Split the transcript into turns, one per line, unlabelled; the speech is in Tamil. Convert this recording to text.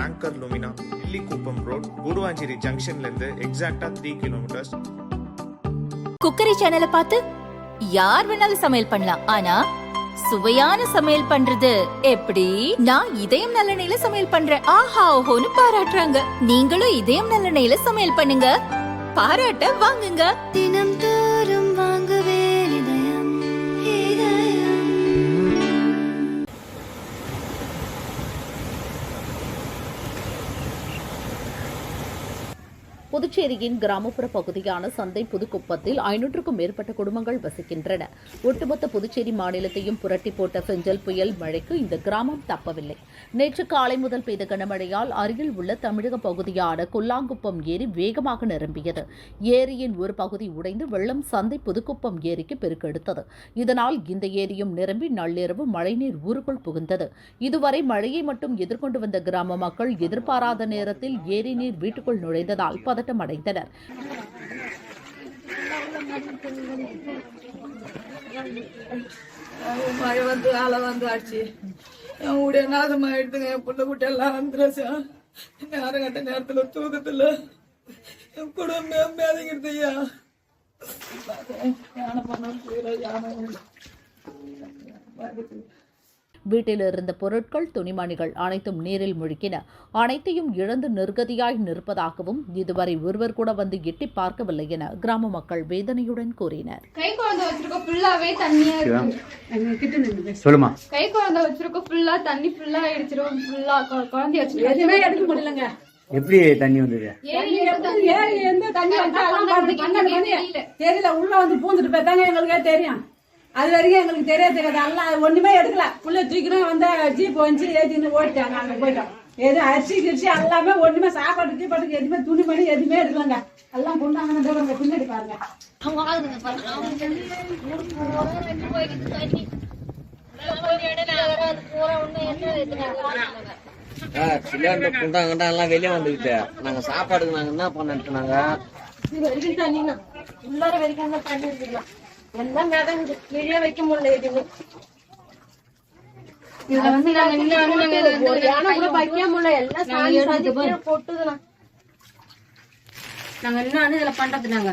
லாங்கர் லுமினா இல்லிக்குப்பம் ரோட் குருவாஞ்சேரி ஜங்ஷன்ல இருந்து எக்ஸாக்டா த்ரீ கிலோமீட்டர்ஸ்
குக்கரி சேனலை பார்த்து யார் வேணாலும் சமையல் பண்ணலாம். ஆனா சுவையான சமையல் பண்றது எப்படி? நான் இதயம் நல்லெண்ணெயில சமையல் பண்றேன். ஆஹா ஓஹோன்னு பாராட்டுறாங்க. நீங்களும் இதயம் நல்லெண்ணெயில சமையல் பண்ணுங்க. பாராட்ட வாங்குங்க.
தினம்
புதுச்சேரியின் கிராமப்புற பகுதியான சந்தை புதுக்குப்பத்தில் ஐநூற்றுக்கும் மேற்பட்ட குடும்பங்கள் வசிக்கின்றன. ஒட்டுமொத்த புதுச்சேரி மாநிலத்தையும் புரட்டி போட்ட செஞ்சல் புயல் மழைக்கு இந்த கிராமம் தப்பவில்லை. நேற்று காலை முதல் பெய்த கனமழையால் அருகில் உள்ள தமிழக பகுதியான கொல்லாங்குப்பம் ஏரி வேகமாக நிரம்பியது. ஏரியின் ஒரு பகுதி உடைந்து வெள்ளம் சந்தை புதுக்குப்பம் ஏரிக்கு பெருக்கெடுத்தது. இதனால் இந்த ஏரியும் நிரம்பி நள்ளிரவு மழைநீர் ஊருக்குள் புகுந்தது. இதுவரை மழையை மட்டும் எதிர்கொண்டு வந்த கிராம மக்கள் எதிர்பாராத நேரத்தில் ஏரி நீர் வீட்டுக்குள் நுழைந்ததால் பதட்டம் அடைந்தனர்
மழை வந்து அலை வந்து ஆச்சு. என் வீடு நாசமாயிடுதுங்க என் புள்ள குட்டி எல்லாம் வந்துருச்சு. நேரம் கட்ட நேரத்துல தூக்கத்துல என் குடும்பம் மேதங்கிடுது ஐயா. யானை பண்ண யானை
வீட்டில் இருந்த பொருட்கள் துணிமணிகள் அனைத்தும் நீரில் முழுக்கின அனைத்தையும் இழந்து நிர்கதியாய் நிற்பதாகவும் இதுவரை ஒருவர் கூட வந்து எட்டி பார்க்கவில்லை என கிராம மக்கள் வேதனையுடன் கூறினர்.
கை குழந்தை வச்சிருக்க ஃபுல்லாவே தண்ணியா
சொல்லுமா.
கை குழந்தை வச்சிருக்க ஃபுல்லா தண்ணி ஃபுல்லா அடிச்சிரும் ஃபுல்லா குழந்தைய வச்சிருக்க
எடுக்க முடியலங்க.
எப்படி தண்ணி வந்தது?
தெரியல உள்ள வந்து பூந்துட்டு போய்தாங்க எங்களுக்கே தெரியும். அது வரைக்கும் எங்களுக்கு தெரியாது தெரியாது. எல்லாம் ஒண்ணுமே எடுக்கல. உள்ள தூக்கினோம் வந்து ஜீப் வந்து ஏத்தின்னு ஓடிட்டாங்க. அங்க போயிட்டோம். எதுவும் அரிசி கிரிசி எல்லாமே ஒண்ணுமே சாப்பாடு கீப்பாட்டுக்கு எதுவுமே துணிமணி எதுவுமே எடுக்கலங்க. எல்லாம் கொண்டாங்க பின்னாடி பாருங்க.
சிலிண்டர் குண்டா குண்டா எல்லாம் வெளியே வந்துக்கிட்டு நாங்க சாப்பாடுக்கு நாங்க என்ன பண்ணிட்டு நாங்க
வரைக்கும் உள்ளார வரைக்கும் தண்ணி இருக்குல்ல எல்லாம் மிதங்குது வெளியே வைக்க முடியல எதுவுமே இதுல வந்து நாங்க நின்னு வந்து நாங்க இதை வந்து
ஒரு யானை கூட வைக்க முடியல எல்லாம் சாஞ்சி சாஞ்சி கீழே
போட்டுதுலாம்
நாங்க என்ன இதுல பண்றது நாங்க